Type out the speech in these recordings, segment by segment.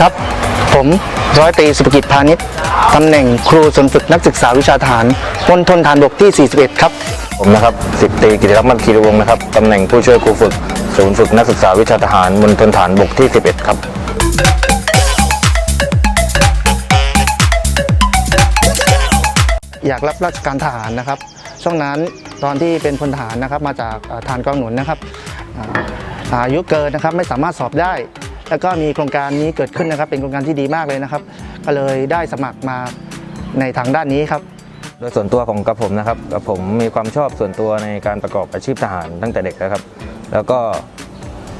ครับ ผมร้อยตรีสุภกิจพาณิชย์ตำแหน่งครูส่วนฝึกนักศึกษาวิชาทหารมณฑลฐานบกที่ 41 ครับ ผมนะครับสิบตรีกิติรักษ์มันคีรีวงศ์นะครับตำแหน่งผู้ช่วยครูฝึกศูนย์ฝึกนักศึกษาวิชาทหารมณฑลฐานบกที่ 11 ครับ อยากรับราชการทหารนะครับ ช่วงนั้นตอนที่เป็นพลทหารนะครับมาจากเอ่อฐานกองหนุนนะครับอ่าอายุเกินนะครับไม่สามารถสอบได้ แล้วก็มีโครงการนี้เกิดขึ้นนะครับ เป็นโครงการที่ดีมากเลยนะครับ ก็เลยได้สมัครมาในทางด้านนี้ครับ โดยส่วนตัวของกับผมนะครับกับผมมีความชอบส่วนตัวในการประกอบอาชีพทหารตั้งแต่เด็กแล้วครับ แล้วก็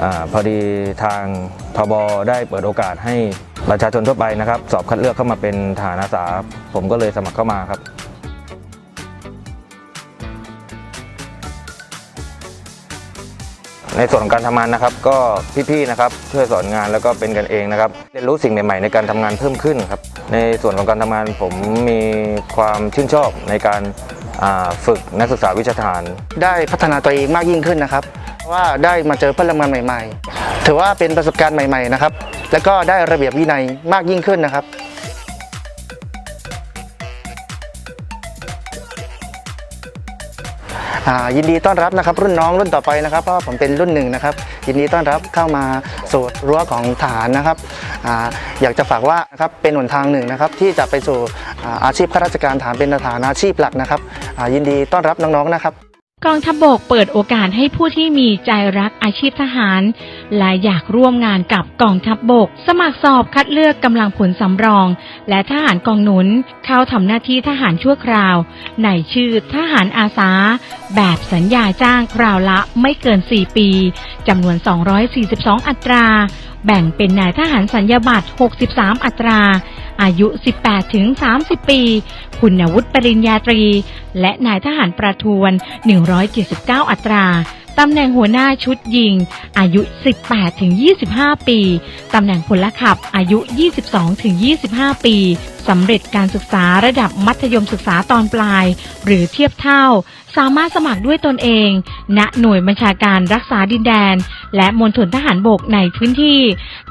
อาพอดีทางทบได้เปิดโอกาสให้ประชาชนทั่วไปนะครับ สอบคัดเลือกเข้ามาเป็นทหารอาสา ผมก็เลยสมัครเข้ามาครับ ในส่วนของการทำงานนะครับ ก็พี่ๆนะครับช่วยสอนงานแล้วก็เป็นกันเองนะครับเรียนรู้สิ่งใหม่ๆในการทำงานเพิ่มขึ้นครับในส่วนของการทำงานผมมีความชื่นชอบในการฝึกนักศึกษาวิชาทหารได้พัฒนาตัวเองมากยิ่งขึ้นนะครับว่าได้มาเจอเพลังงานใหม่ ๆ ถือว่าเป็นประสบการณ์ใหม่ ๆ นะครับ แล้วก็ได้ระเบียบวินัยมากยิ่งขึ้นนะครับ ยินดีต้อนรับนะครับ รุ่นน้องรุ่นต่อไปนะครับ เพราะผมเป็นรุ่นหนึ่งนะครับ ยินดีต้อนรับเข้ามาสู่รั้วของฐานนะครับออยากจะฝากว่านะครับเป็นหนทางหนึ่งนะครับ ที่จะไปสู่อาอาชีพข้าราชการฐานเป็นฐานอาชีพหลักนะครับยินดีต้อนรับน้องๆนะครับ กองทัพบกเปิดโอกาสให้ผู้ที่มีใจรักอาชีพทหาร และอยากร่วมงานกับกองทัพบก สมัครสอบคัดเลือกกำลังผลสำรอง และทหารกองหนุน เข้าทำหน้าที่ทหารชั่วคราว ในชื่อทหารอาสา แบบสัญญาจ้างคราวละไม่เกิน 4 ปีจำนวน 242 อัตรา แบ่งเป็นนายทหารสัญญาบัตร 63 อัตรา อายุ 18 ถึง 30 ปี คุณวุฒิปริญญาตรี และนายทหารประทวน 179 อัตรา ตำแหน่งหัวหน้าชุดยิง อายุ 18 ถึง 25 ปี ตำแหน่งพลขับ อายุ 22 ถึง 25 ปีสำเร็จการศึกษาระดับมัธยมศึกษาตอนปลาย หรือเทียบเท่า สามารถสมัครด้วยตนเอง ณ หน่วยบัญชาการรักษาดินแดน และมณฑลทหารบกในพื้นที่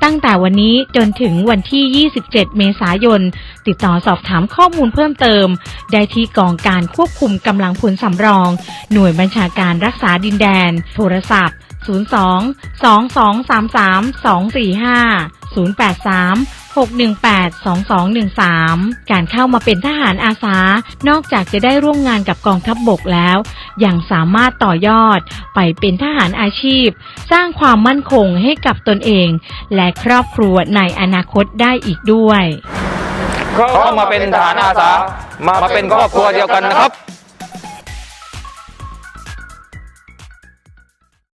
ตั้งแต่วันนี้จนถึงวันที่ 27 เมษายน ติดต่อสอบถามข้อมูลเพิ่มเติม ได้ที่กองการควบคุมกำลังพลสำรอง หน่วยบัญชาการรักษาดินแดน โทรศัพท์ 02 2233 245 083 618 2213 การเข้ามาเป็นทหารอาสานอกจากจะได้ร่วมงานกับกองทัพบบกแล้ว ยังสามารถต่อยอดไปเป็นทหารอาชีพ สร้างความมั่นคงให้กับตนเอง และครอบครัวในอนาคตได้อีกด้วย เข้ามาเป็นทหารอาสามาเป็นครอบครัวเดียวกันนะครับ